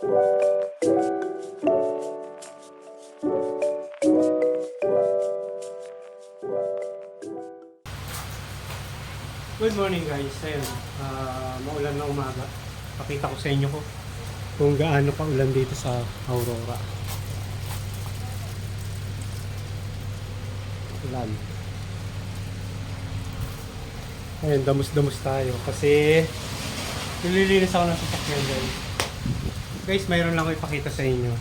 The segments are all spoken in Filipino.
Good morning guys. Ayun, ah, maulan na umaga. Pakita ko sa inyo ko kung gaano pa ulan dito sa Aurora. Ulan. Ayun, damus-damus tayo kasi nililinis ako ng sasakyan guys. Guys, mayroon lang ako ipakita sa inyo.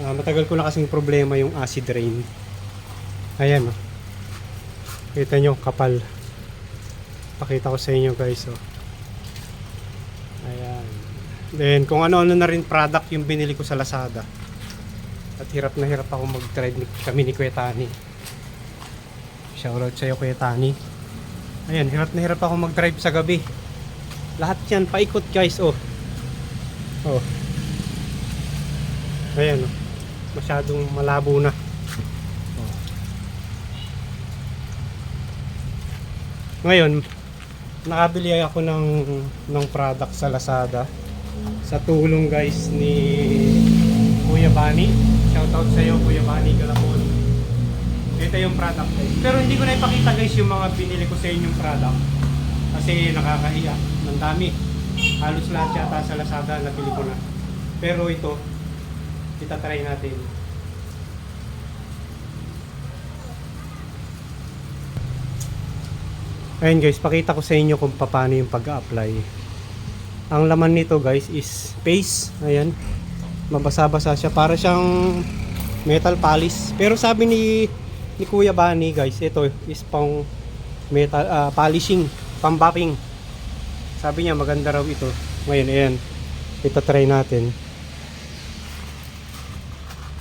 Ah, matagal ko na kasing problema yung acid rain. Ayan oh. Kita nyo, kapal pakita ko sa inyo guys oh. ayan then kung ano-ano na rin product yung binili ko sa Lazada at hirap na hirap ako mag-drive ni, kami ni Kuya shoutout sa'yo Kuya Tani ayan hirap na hirap ako mag-drive sa gabi lahat yan paikot guys oh oh. Ayan oh. Masyadong malabo na. Ngayon nakabili ako ng ng product sa Lazada. Sa tulong guys ni Kuya Bani. Shoutout sa iyo Kuya Bani Galapon. Ito yung product guys. Pero hindi ko na ipakita guys yung mga binili ko sa inyong product. Kasi nakakahiya. Ng dami halos lahat yata sa Lazada nabili ko na pero ito itatry natin Ayun guys, pakita ko sa inyo kung paano yung pag-apply. Ang laman nito guys is paste. Ayan. Mabasa-basa siya. Para siyang metal polish. Pero sabi ni ni Kuya Bani guys, ito is pang metal ah, polishing, pambapping. Sabi niya maganda raw ito. Ngayon, ayan. Ito try natin.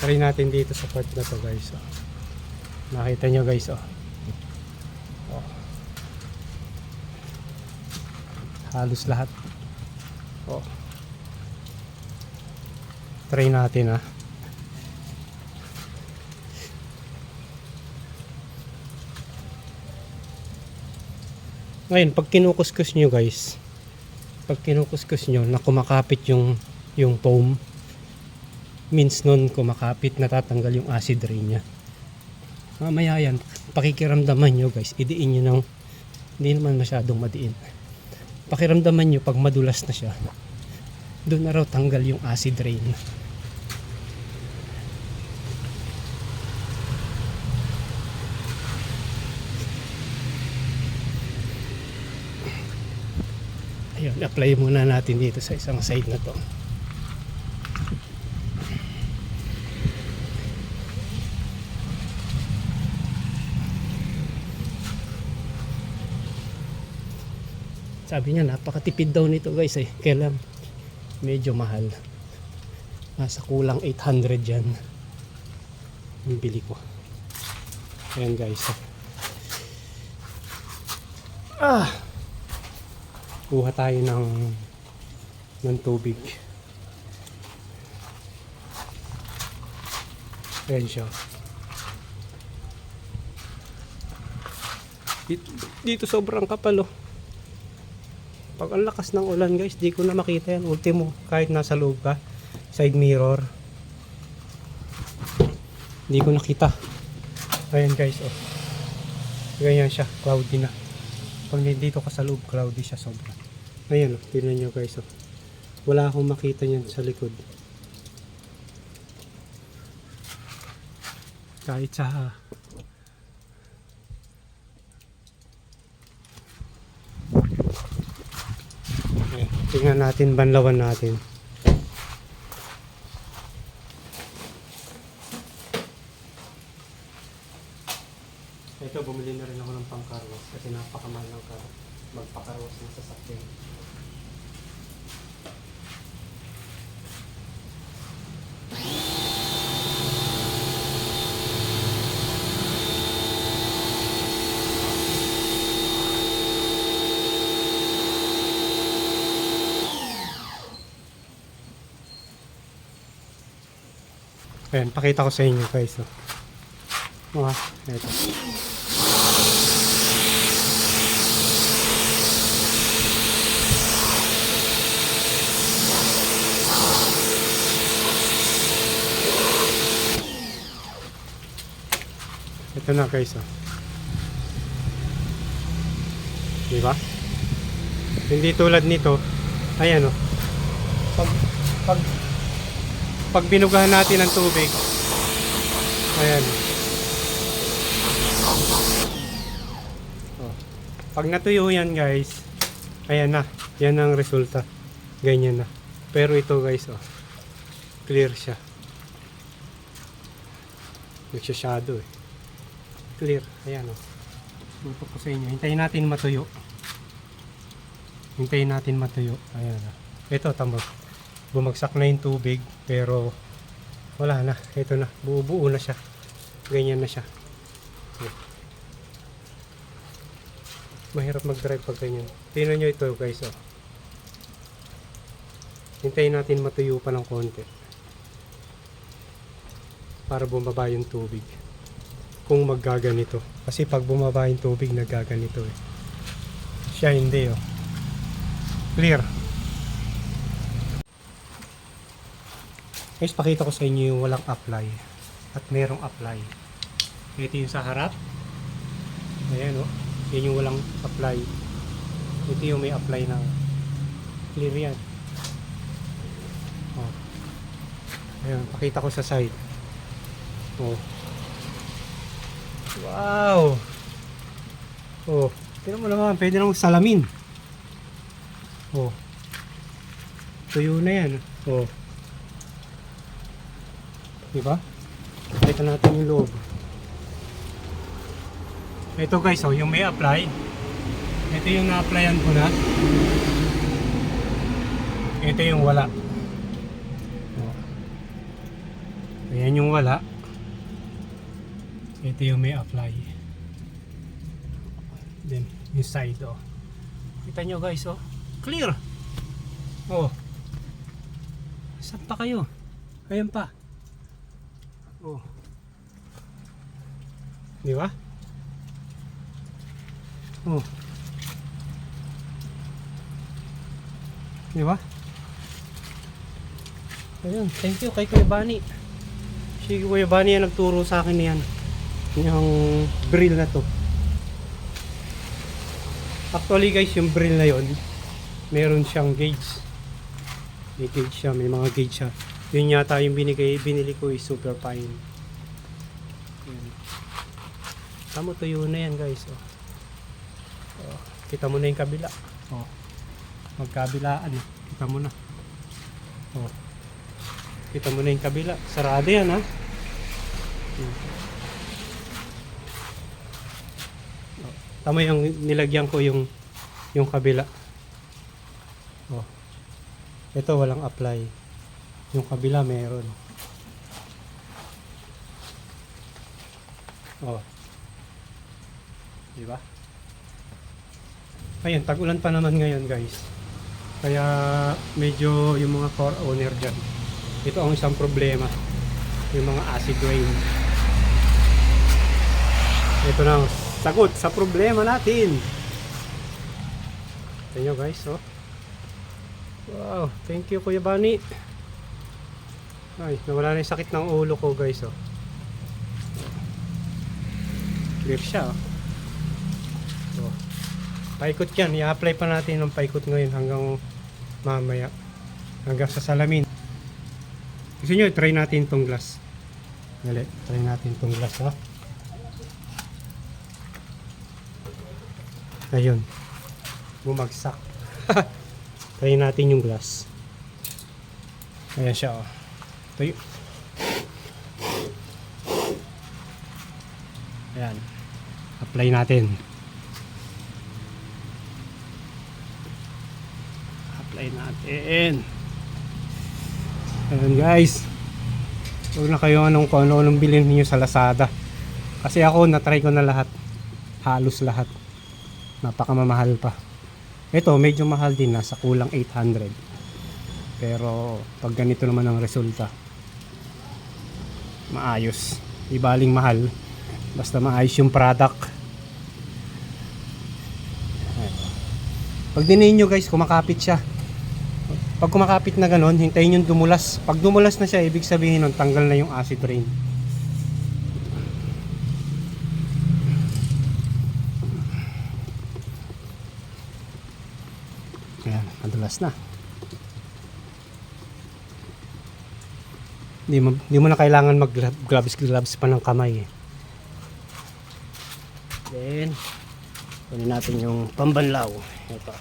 Try natin dito sa part na to guys. Oh. Nakita nyo guys oh. halos lahat oh. try natin ah ngayon pag kinukuskus nyo guys pag kinukuskus nyo na kumakapit yung yung foam means nun kumakapit natatanggal yung acid rain nya mamaya yan pakikiramdaman nyo guys idiin nyo ng hindi naman masyadong madiin. Pakiramdaman nyo pag madulas na siya. Doon na raw tanggal yung acid rain ayun apply muna natin dito sa isang side na to. Sabi niya napakatipid daw nito guys eh. Kailan? Medyo mahal. Nasa kulang 800 yan. Yung bili ko. Ayan guys. Ah kuha tayo ng ng tubig ayan siya dito, dito sobrang kapal oh pag ang lakas ng ulan guys, di ko na makita yan. Ultimo, kahit nasa loob ka, side mirror. Di ko nakita. Ayan guys, oh. Ganyan siya, cloudy na. Pag dito ka sa loob, cloudy siya sobra. Ayan, oh, tingnan nyo guys, oh. Wala akong makita niyan sa likod. Kahit sa Tingnan natin, banlawan natin. Ayan, pakita ko sa inyo guys. So. Oh, ito. Ito na guys. Oh. Diba? Hindi tulad nito. Ayan oh pag binugahan natin ng tubig, ayan. Oh. Pag natuyo yan guys, ayan na. Yan ang resulta. Ganyan na. Pero ito guys, oh. Clear siya. Nagsha-shadow eh. Clear. Ayan oh. Tutok ko sa inyo. Hintayin natin matuyo. Hintayin natin matuyo. Ayan oh. Ito, tama. Bumagsak na yung tubig. Pero wala na. Ito na. Buo-buo na siya. Ganyan na siya. Mahirap mag-drive pag ganyan. Tingnan nyo ito guys oh. Hintayin natin matuyo pa ng konti para bumaba yung tubig kung maggaganito kasi pag bumaba yung tubig naggaganito eh siya hindi oh clear guys pakita ko sa inyo yung walang apply at merong apply ito yung sa harap ayan oh yan yung walang apply ito yung may apply na clear yan oh ayan pakita ko sa side Oh. Wow. Oh, tingnan mo naman, pwede nang salamin. Oh. Tuyo na yan. Oh. Diba? Pakita natin yung loob. Ito guys, oh, yung may apply. Ito yung na-applyan ko na. Ito yung wala. Oh. Ayan yung wala. Ito yung may apply. Then, yung side, oh. Kita nyo guys, oh. Clear! Oh. Saan pa kayo? Ayan pa. Oh. Di ba? Oh. Di ba? Ayun, thank you kay Kuya Bani. Si Kuya Bani ang nagturo sa akin niyan yung brill na to actually guys yung brill na yon meron siyang gauge may gauge siya may mga gauge siya yun yata yung binigay, binili ko is super fine yun. tamo tuyo na yan guys oh. Oh, kita mo na yung kabila oh. magkabilaan eh. kita mo na oh. kita mo na yung kabila sarado yan ha hmm. Tama yung nilagyan ko yung yung kabila. Oh. Ito walang apply. Yung kabila meron. Oh. Di ba? Ayun, tag-ulan pa naman ngayon, guys. Kaya medyo yung mga core owner dyan. Ito ang isang problema. Yung mga acid rain. Ito na, sagot sa problema natin. Nyo guys, oh. Wow, thank you Kuya Bani. Ay, nawala na yung sakit ng ulo ko guys, oh. Clear siya, oh. oh. Paikot yan, i-apply pa natin ng paikot ngayon hanggang mamaya. Hanggang sa salamin. Gusto nyo, try natin tong glass. Dali, try natin tong glass, oh. Ayun. Bumagsak. Try natin yung glass. Ayan siya oh. Y- Ayan. Apply natin. Apply natin. Ayan guys. Huwag na kayo anong kung ano anong bilhin niyo sa Lazada. Kasi ako na-try ko na lahat. Halos lahat napakamamahal pa ito medyo mahal din nasa kulang 800 pero pag ganito naman ang resulta maayos. Di baling mahal. Basta maayos yung product. Pag dinayin nyo guys kumakapit siya. Pag kumakapit na ganon hintayin yung dumulas. Pag dumulas na siya ibig sabihin nun tanggal na yung acid rain. Ayan, nadulas na. Hindi mo, hindi mo na kailangan mag gloves gloves pa ng kamay eh. Then, kunin natin yung pambanlaw. Ito,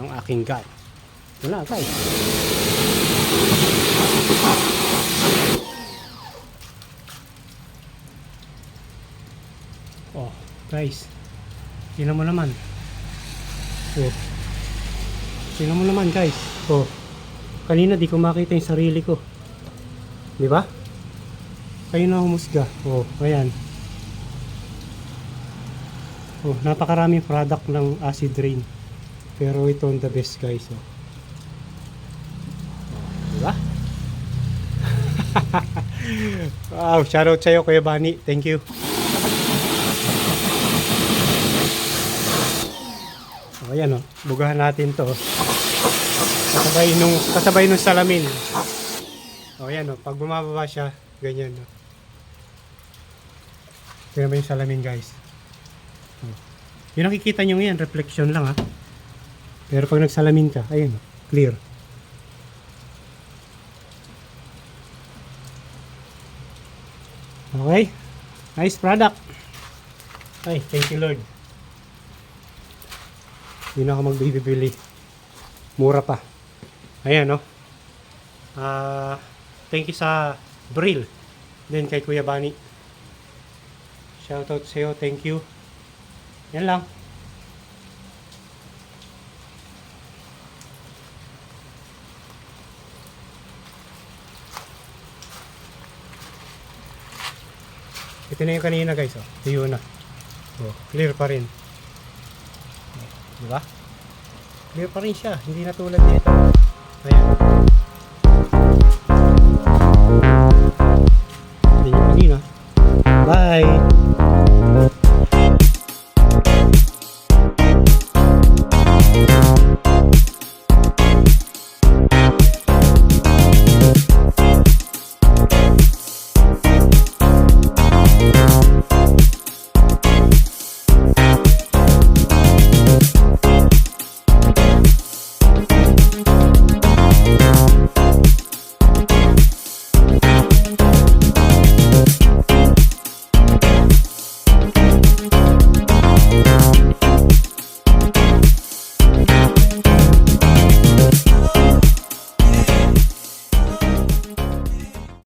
yung aking gun. Na guys. Oh, guys. Tingnan mo naman. Oh. Tingnan mo naman, guys. Oh. Kanina di ko makita yung sarili ko. Di ba? Kayo na humusga. Oh, ayan. Oh, napakaraming product ng acid rain. Pero ito ang the best, guys. Oh. Oh, di ba? wow, shoutout sa'yo, Kuya Bani. Thank you. O, ayan o, bugahan natin to. Kasabay nung, kasabay nung salamin. O, ayan o, pag bumababa siya, ganyan o. Tingnan mo yung salamin guys. O. Yung nakikita nyo ngayon, reflection lang ha. Pero pag nagsalamin ka, ayun o, clear. Okay. Nice product. Ay, thank you Lord. Hindi na ako magbibili. Mura pa. Ayan, no? Ah, thank you sa Brill. Then kay Kuya Bani. Shoutout sa iyo. Thank you. Yan lang. Ito na yung kanina guys. Oh. Tuyo na. Oh, clear pa rin. Di ba? Clear pa rin siya. Hindi na tulad nito.